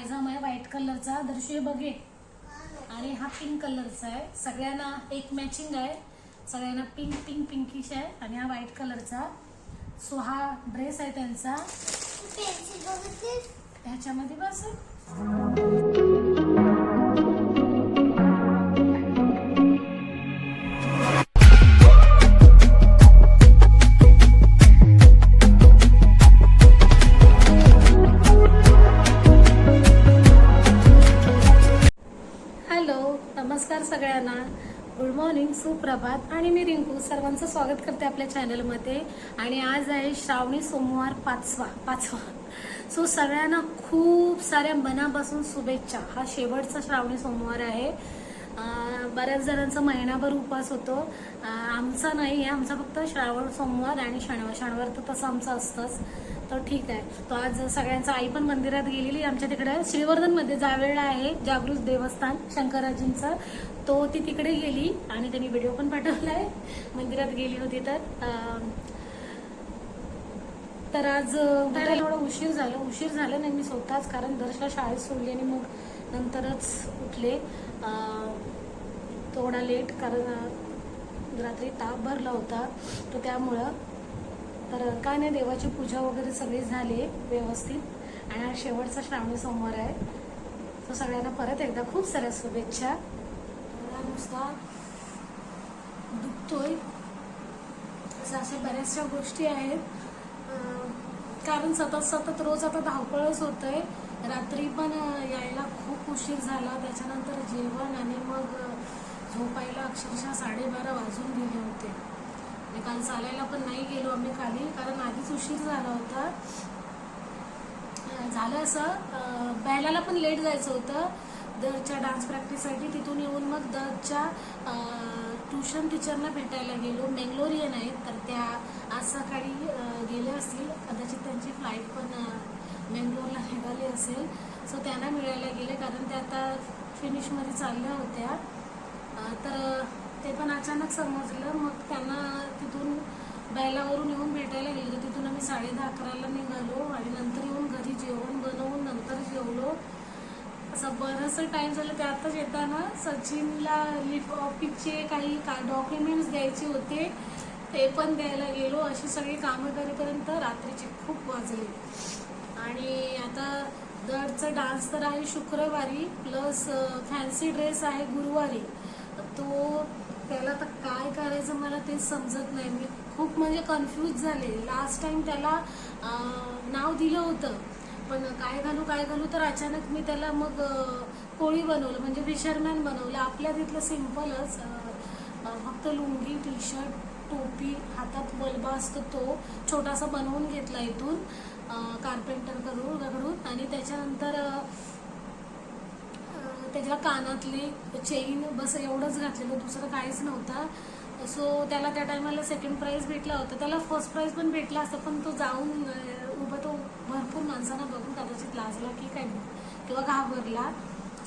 पायजामा आहे व्हाईट कलरचा दर्शू हे बघे. आणि हा पिंक कलरचा आहे. सगळ्यांना एक मॅचिंग आहे. सगळ्यांना पिंक पिंक पिंकिश आहे. आणि हा व्हाईट कलरचा सो हा ड्रेस आहे त्यांचा. ह्याच्यामध्ये बस. सुप्रभात आणि मी रिंकू सर्वांचं स्वागत करते आपल्या चॅनलमध्ये. आणि आज आहे श्रावणी सोमवार पाचवा पाचवा. सो सगळ्यांना खूप साऱ्या मनापासून शुभेच्छा. हा शेवटचा श्रावणी सोमवार आहे. बऱ्याच जणांचा महिनाभर उपवास होतो. आमचा नाही आहे आमचा फक्त श्रावण सोमवार आणि शनिवार. शनिवार तर तसं आमचं असतंच. तर ठीक आहे. तो आज सगळ्यांचा आई पण मंदिरात गेलेली. आमच्या तिकडे श्रीवर्धनमध्ये जावेळला आहे जागृत देवस्थान शंकराजींचं. तो ती तिकडे गेली आणि त्यांनी व्हिडिओ पण पाठवला आहे मंदिरात गेली होती तर तर आज उठायला उशीर झाला. उशीर झाला नाही मी स्वतःच कारण दर्शला शाळेत सोडली आणि मग नंतरच उठले. थोडा लेट कारण रात्री ताप भरला होता. तर त्यामुळं तर काय नाही देवाची पूजा वगैरे सगळी झाली व्यवस्थित. आणि आज शेवटचा श्रावणी सोमवार आहे. तर सगळ्यांना परत एकदा खूप साऱ्या शुभेच्छा. मला नुसता दुखतोय. अशा बऱ्याचशा गोष्टी आहेत. कारण सतत सतत रोज आता धावपळच आहे रात्री पण यायला खूप उशीर झाला. त्याच्यानंतर जेवण आणि मग झोपायला अक्षरशः साडेबारा वाजून गेले होते. आणि काल चालायला पण नाही गेलो आम्ही खाली कारण आधीच उशीर झाला होता. झालं असं अं, पण लेट जायचं होतं. दरच्या डान्स प्रॅक्टिससाठी तिथून येऊन मग दरच्या ट्युशन टीचरना भेटायला गेलो. मेंगलोरियन आहेत तर त्या आज सकाळी गेले असतील कदाचित त्यांची फ्लाईट पण बेंगलोरला निघाली असेल. सो त्यांना मिळायला गेले कारण त्या आता फिनिशमध्ये चालल्या होत्या. तर ते पण अचानक समजलं. मग त्यांना तिथून बैलावरून येऊन भेटायला गेलो. तिथून आम्ही साडे दहा अकराला निघालो आणि नंतर येऊन घरी जेवण बनवून नंतर जेवलो. असं बरंचसं टाइम झालं. त्यातच येताना सचिनला लिफ ऑफिसचे काही का डॉक्युमेंट्स द्यायचे होते. ते पण द्यायला गेलो. अशी सगळी कामं करेपर्यंत रात्रीचे खूप वाजले. आणि आता दरचा डान्स तर आहे शुक्रवारी प्लस फॅन्सी ड्रेस आहे गुरुवारी. तो त्याला तर काय करायचं मला ते समजत नाही. मी खूप म्हणजे कन्फ्यूज झाले. लास्ट टाइम त्याला नाव दिलं होतं. पण काय घालू काय घालू तर अचानक मी त्याला मग कोळी बनवलं. म्हणजे फिशरमॅन बनवलं. आपल्या तिथलं सिम्पलच फक्त लुंगी टी शर्ट टोपी हातात वल्बा असतो तो छोटासा बनवून घेतला इथून कार्पेंटर करून कडून आणि त्याच्यानंतर त्याच्या कानातली चेन बस एवढंच घातलेलं दुसरं काहीच नव्हतं. सो त्याला त्या टायमाला सेकंड प्राईज भेटला होता. त्याला फर्स्ट प्राईज पण भेटला असता पण तो जाऊन उभं उभा तो भरपूर माणसांना बघून कदाचित लाजला की काय किंवा घाबरला.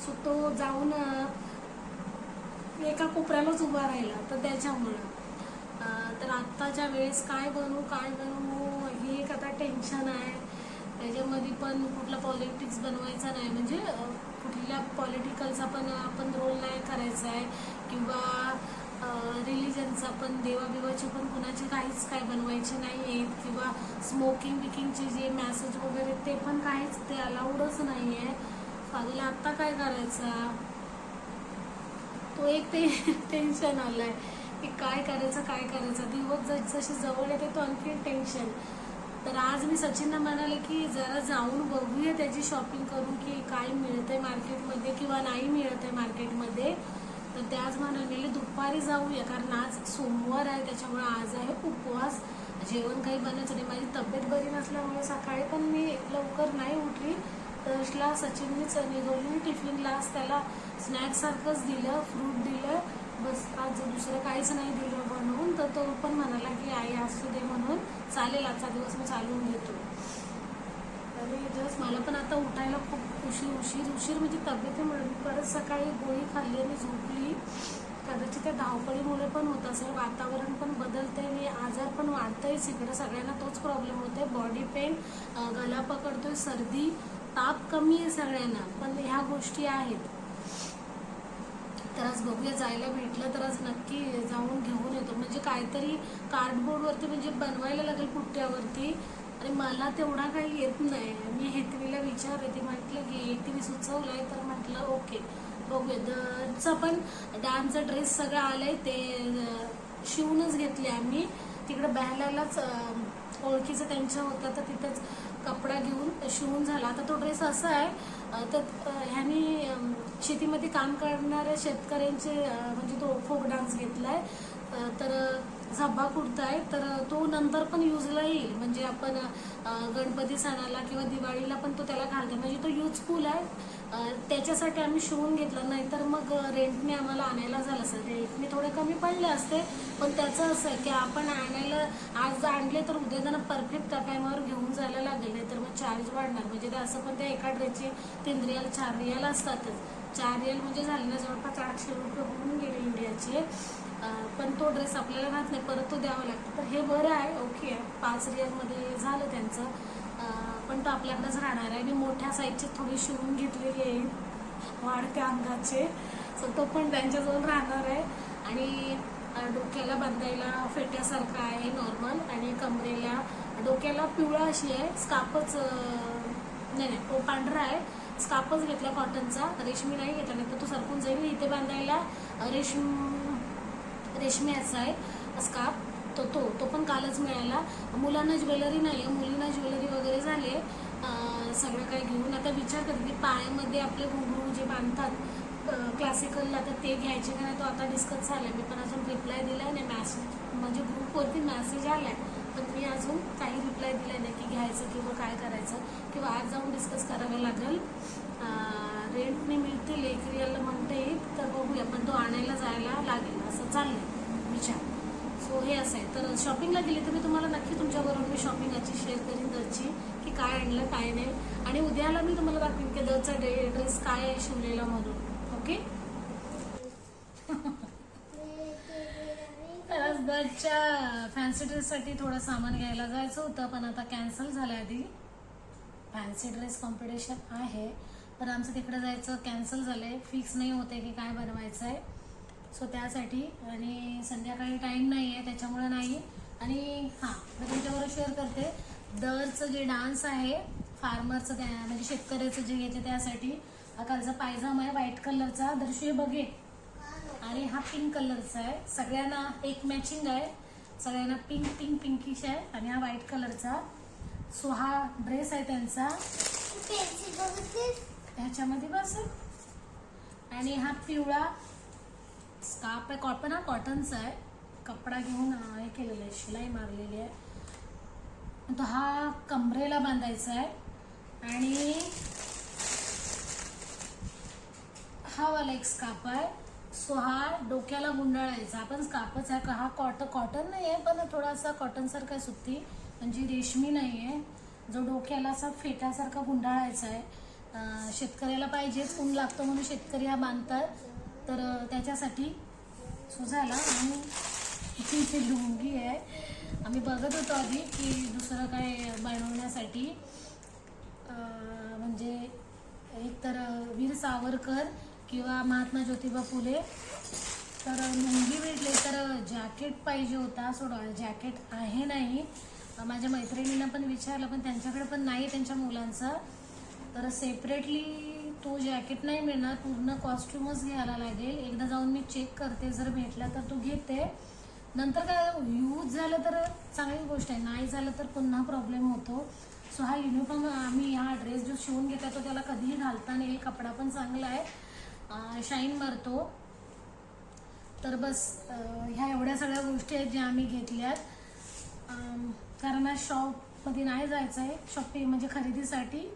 सो तो जाऊन एका कोपऱ्यालाच उभा राहिला तर त्याच्यामुळं. तर आत्ताच्या वेळेस काय बनवू काय बनवू हे एक आता टेन्शन आहे. त्याच्यामध्ये पण कुठला पॉलिटिक्स बनवायचा नाही. म्हणजे कुठल्या पॉलिटिकलचा पण आपण रोल नाही करायचा आहे. किंवा रिलिजनचा पण देवाबिवाचे पण कुणाचे काहीच काय बनवायचे नाही आहेत किंवा स्मोकिंग विकिंगचे जे मॅसेज वगैरे ते पण काहीच ते अलाउडच नाही आहे फादरला आत्ता काय करायचा? तो एक ते टेन्शन आलाय. की काय करायचं काय करायचं? दिवस जशी जवळ येते तो आणखी टेन्शन तर आज मी सचिनला म्हणाले की जरा जाऊन बघूया त्याची शॉपिंग करून की काय मिळतंय मार्केटमध्ये किंवा नाही मिळत आहे मार्केटमध्ये तर ते आज म्हणाले दुपारी जाऊया कारण आज सोमवार आहे त्याच्यामुळे आज आहे उपवास. जेवण काही बनायचं नाही. माझी तब्येत बरी नसल्यामुळे सकाळी पण मी लवकर नाही उठली. तसला सचिननीच निघवली टिफिनला ग्लास त्याला स्नॅक्ससारखंच दिलं फ्रूट दिलं. बस आज दुसरं काहीच नाही दिलं बनवून तर तो पण म्हणाला की आई असू दे म्हणून चालेल आजचा दिवस मी चालवून घेतो आणि जस्ट मला पण आता उठायला खूप उशीर उशीर उशीर म्हणजे तब्येतीमुळे मी परत सकाळी गोळी खाल्ली आणि झोपली. कदाचित त्या धावपळीमुळे पण होत असेल वातावरण पण बदलते आणि आजार पण वाढतंयच इकडे सगळ्यांना तोच प्रॉब्लेम होतोय. बॉडी पेन गला पकडतोय सर्दी ताप कमी आहे सगळ्यांना. पण ह्या गोष्टी आहेत. तर आज बघूया जायला भेटलं तर आज नक्की जाऊन घेऊन येतो. म्हणजे काहीतरी कार्डबोर्डवरती म्हणजे बनवायला लागेल पुट्ट्यावरती आणि मला तेवढा काही येत नाही. मी हेतवीला विचारले ती म्हटलं की हेतवी सुचवलं आहे तर म्हटलं ओके बघूया. दरचा पण डान्सचा ड्रेस सगळं आहे ते शिवूनच घेतले आम्ही. तिकडे बॅलालाच ओळखीचं त्यांच्या होतं तर तिथंच कपडा घेऊन शिवून झाला. आता तो ड्रेस असा आहे तर ह्यानी शेतीमध्ये काम करणाऱ्या शेतकऱ्यांचे म्हणजे तो फोक डान्स घेतलाय. तर झब्बा कुर्ता आहे तर तो नंतर पण युजला येईल. म्हणजे आपण गणपती सणाला किंवा दिवाळीला पण तो त्याला घालतो म्हणजे तो युजफुल आहे. त्याच्यासाठी आम्ही शिवून घेतलं. नाही तर मग रेंटने आम्हाला आणायला झालं असं रेंटने थोडे कमी पडले असते. पण त्याचं असं आहे की आपण आणायला आज आणले तर उद्या त्यांना परफेक्ट त्या टायमावर घेऊन जायला लागेल. नाही तर मग चार्ज वाढणार. म्हणजे ते असं पण त्या एका ड्रेसचे तीन रियाल चार रियाल असतातच. चार रियाल म्हणजे झाले ना जवळपास आठशे रुपये होऊन गेले इंडियाचे. पण तो ड्रेस आपल्याला राहत नाही परत तो द्यावा लागतो. तर हे बरं आहे ओके आहे. पाच रियलमध्ये झालं त्यांचं. पण तो आपल्याकडेच राहणार आहे. आणि मोठ्या साईजचे थोडी शिवून घेतलेली आहे. वाढत्या अंगाचे. सो तो पण त्यांच्याजवळ राहणार आहे. आणि डोक्याला बांधायला फेट्यासारखा आहे नॉर्मल आणि कमरेला डोक्याला पिवळा अशी आहे. स्कापच नाही नाही तो पांढरा आहे. स्कापच घेतला कॉटनचा रेशमी नाही घेतला नाही तर तो सरकून जाईल. इथे बांधायला रेशम रेशमी असा आहे स्कार्फ तो तो तो पण कालच मिळाला. मुलांना ज्वेलरी नाही आहे. मुलींना ज्वेलरी वगैरे झाले सगळं काय घेऊन. आता विचार करते की पायामध्ये आपले घुंगरू जे बांधतात क्लासिकलला तर ते घ्यायचे का नाही तो आता डिस्कस झाला मी पण अजून रिप्लाय दिला नाही. मॅसेज म्हणजे ग्रुपवरती मॅसेज आला आहे पण मी अजून काही रिप्लाय करायचं किंवा काय करायचं किंवा आज जाऊन डिस्कस करावं लागेल. रेंटने मिळतील एक रिअल म्हणते येईल तर बघूया पण तो आणायला जायला लागेल. असं चाललंय विचार. सो हे असं आहे. तर शॉपिंगला गेली तर मी तुम्हाला नक्की तुमच्याबरोबर मी शॉपिंगाची शेअर करीन दरची की काय आणलं काय नाही. आणि उद्याला मी तुम्हाला दाखवीन की दरचा ड्रेस काय आहे शिवलेला म्हणून. ओके तर फॅन्सी ड्रेससाठी थोडं सामान घ्यायला जायचं होतं पण आता कॅन्सल झालं आधी. फॅन्सी ड्रेस कॉम्पिटिशन आहे तर आमचं तिकडे जायचं कॅन्सल झालं आहे फिक्स नाही होते की काय बनवायचं आहे सो त्यासाठी आणि संध्याकाळी टाईम नाही आहे त्याच्यामुळे नाही. आणि हां मी तुमच्याबरोबर शेअर करते. दरचं जे डान्स आहे फार्मरचं त्या म्हणजे शेतकऱ्याचं जे घेते त्यासाठी हा कालचा पायजामा आहे व्हाईट कलरचा दर्शू बघे आणि हा पिंक कलरचा आहे. सगळ्यांना एक मॅचिंग आहे. सगळ्यांना पिंक पिंक पिंकिश आहे आणि हा व्हाईट कलरचा सो हा ड्रेस आहे त्यांचा. ह्याच्यामध्ये बस. आणि हा पिवळा स्कार्फ आहे. कॉटन हा कॉटनचा आहे. कपडा घेऊन हे केलेला आहे. शिलाई मारलेली आहे. तो हा कमरेला बांधायचा आहे. आणि हा वाला एक स्कार्फ आहे. सो हा डोक्याला गुंडाळायचा आपण स्कार्फच आहे का हा कॉटन कॉटन नाही आहे पण थोडासा कॉटनसारखा आहे सुती म्हणजे रेशमी नाही आहे जो डोक्याला असा फेटासारखा गुंडाळायचा आहे शेतकऱ्याला पाहिजेच ऊन लागतो म्हणून शेतकरी हा बांधतात. तर त्याच्यासाठी सो झाला आणि ही लुंगी आहे. आम्ही बघत होतो आधी की दुसरं काय बनवण्यासाठी. म्हणजे एकतर वीर सावरकर किंवा महात्मा ज्योतिबा फुले तर मुंगी भेटले तर जॅकेट पाहिजे होता. सोडा जॅकेट आहे नाही. माझ्या मैत्रिणीनं पण विचारलं पण त्यांच्याकडे पण नाही त्यांच्या मुलांचं. तर सेपरेटली तो जॅकेट नाही मिळणार. पूर्ण कॉस्ट्युमच घ्यायला लागेल. एकदा जाऊन मी चेक करते. जर भेटला तर तो घेते. नंतर काय यूज झालं तर चांगली गोष्ट आहे. नाही झालं तर पुन्हा प्रॉब्लेम होतो. सो हा युनिफॉर्म आम्ही हा ड्रेस जो शिवून घेतला तो त्याला कधीही घालता नाही कपडा पण चांगला आहे. शाईन मारतो. तर बस ह्या एवढ्या सगळ्या गोष्टी आहेत ज्या आम्ही घेतल्यात. कारण आज शॉपमध्ये नाही जायचं आहे शॉपिंग म्हणजे खरेदीसाठी.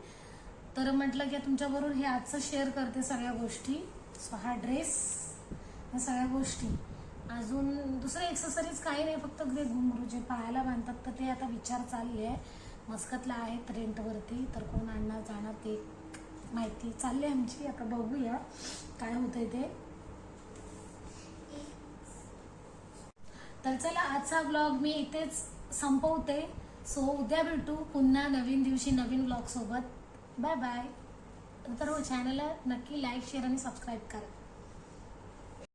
तर म्हटलं की तुमच्याबरोबर हे आजचं शेअर करते सगळ्या गोष्टी. सो हा ड्रेस ह्या सगळ्या गोष्टी. अजून दुसरं एक्सेसरीज काही नाही फक्त ते घुंगरू जे पायाला बांधतात तर ते आता विचार चालले आहे. मस्कतला आहेत रेंटवरती तर कोण आणणार जाणार ते. माहिती चालली आमची. आता बघूया काय होतंय ते. तर चला आजचा ब्लॉग मी इथेच संपवते. सो उद्या भेटू पुन्हा नवीन दिवशी नवीन ब्लॉग सोबत. बाय बाय तर हो चॅनलला नक्की लाईक शेअर आणि सबस्क्राईब करा.